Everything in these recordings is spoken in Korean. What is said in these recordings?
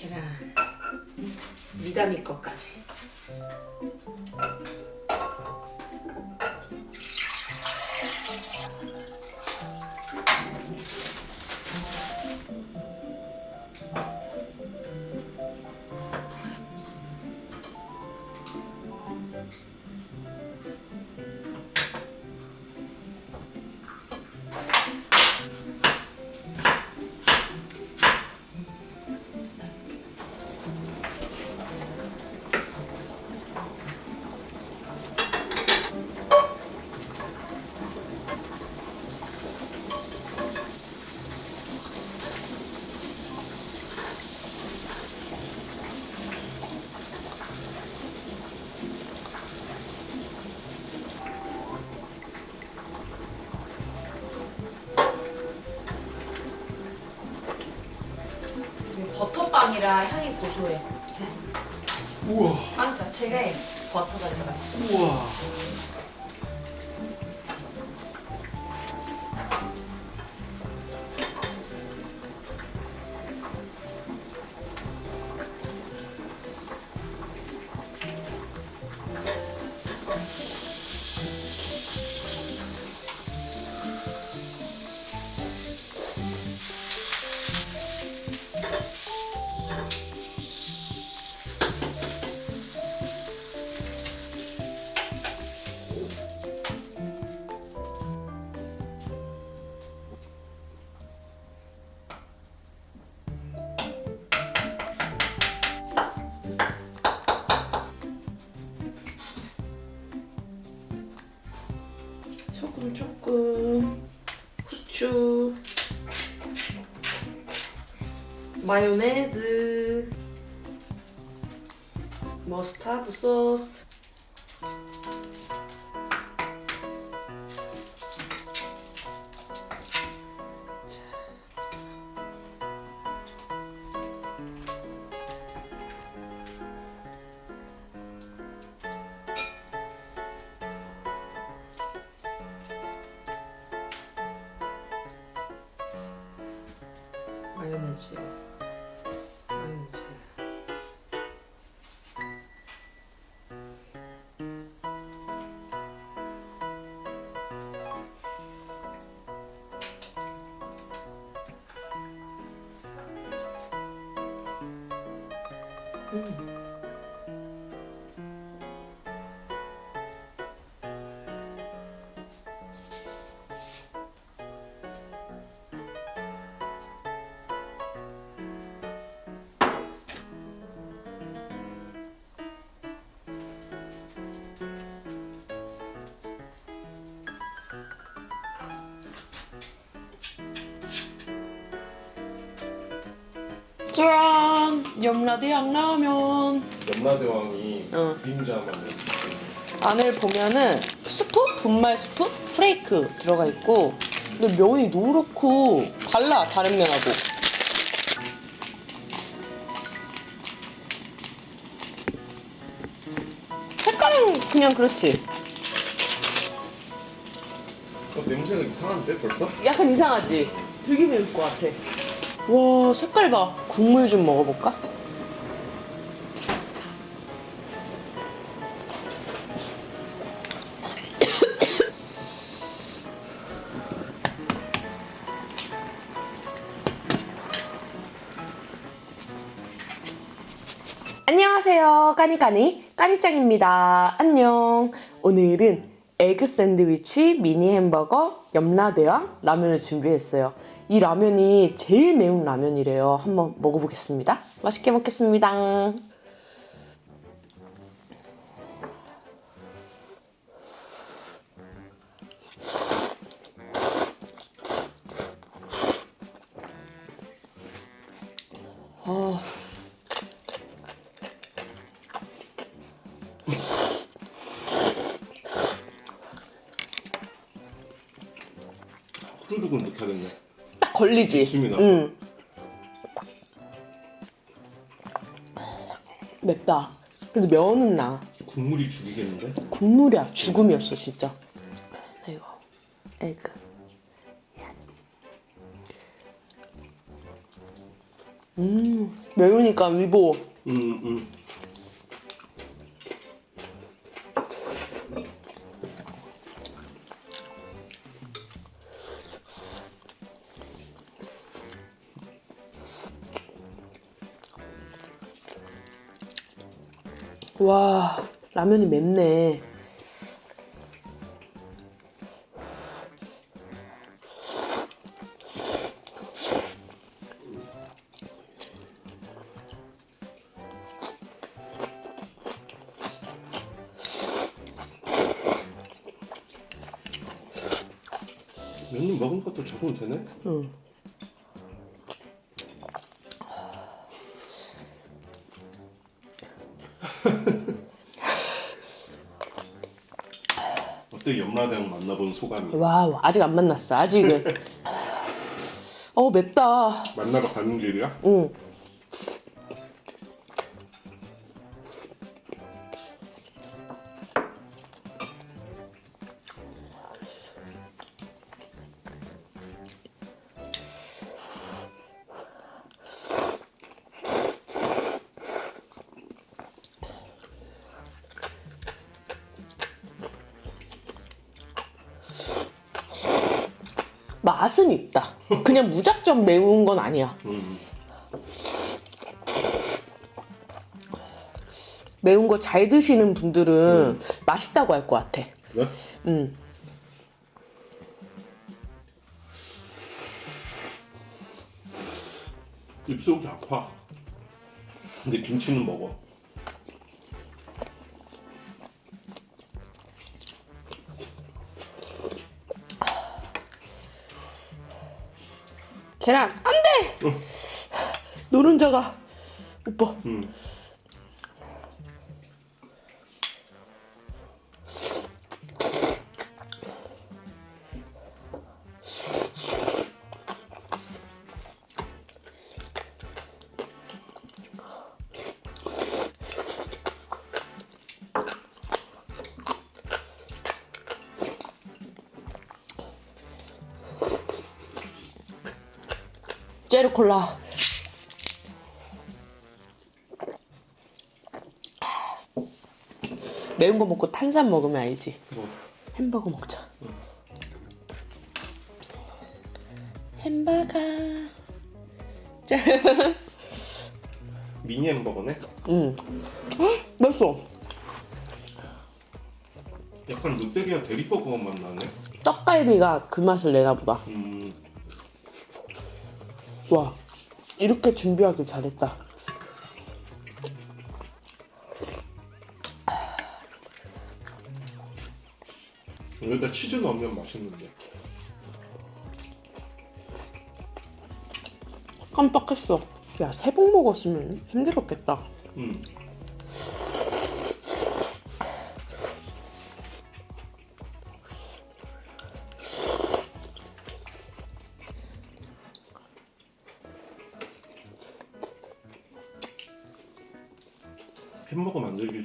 계란 미다미 것까지. 버터빵이라 향이 고소해. 우와 빵 자체에 버터가 들어가 있어. 우와 마요네즈, 머스타드 소스. 마요네즈 음. 짠! 염라대 양 라면 염라대왕이 어. 그림자만 안을 보면은 스프? 분말 스프? 프레이크 들어가 있고 근데 면이 노랗고 달라 다른 면하고 색깔은 그냥 그렇지 어, 냄새가 이상한데 벌써? 약간 이상하지? 되게 매울 것 같아 와 색깔 봐 국물 좀 먹어볼까? 안녕하세요. 까니까니 까니짱입니다. 안녕. 오늘은 에그 샌드위치, 미니 햄버거, 염라대왕 라면을 준비했어요. 이 라면이 제일 매운 라면이래요. 한번 먹어보겠습니다. 맛있게 먹겠습니다. 아. 후루룩은 못하겠네 딱 걸리지. 느낌이 나서. 응. 맵다. 근데 면은 나. 국물이 죽이겠는데? 국물이야. 죽음이었어, 진짜. 나 이거. 에그. 음. 매우니까 위보. 음, 음. 와, 라면이 맵네. 면님 먹은 것도 적응 되네? 응. 어때 염라대왕 만나본 소감이? 와우, 아직 안 만났어. 아직은. 어, 맵다. 만나러 가는 길이야? 응. 맛은 있다. 그냥 무작정 매운 건 아니야. 음. 매운 거 잘 드시는 분들은 맛있다고 할 것 같아. 그래? 음. 입속이 아파. 근데 김치는 먹어. 계란 안 돼. 노른자가 오빠. 음. 제르콜라. 매운 거 먹고 탄산 먹으면 알지. 뭐 햄버거 먹자. 햄버거. 짠. 미니 햄버거네? 음. 헉, 맛있어. 약간 롯데리아 대리버거 맛 나네. 떡갈비가 그 맛을 내나 보다. 음. 와, 이렇게 준비하길 잘했다. 여기다 치즈 넣으면 맛있는데. 깜빡했어. 야, 새복 먹었으면 힘들었겠다. 음.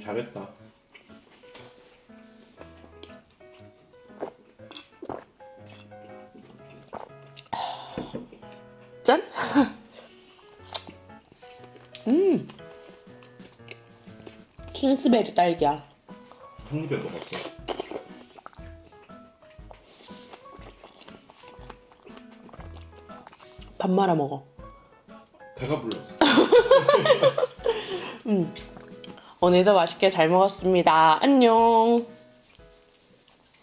잘했다. 짠! 음! 킹스베리 딸기야. 한 입에 넣었어. 밥 말아 먹어. 배가 불렀어. 오늘도 맛있게 잘 먹었습니다. 안녕!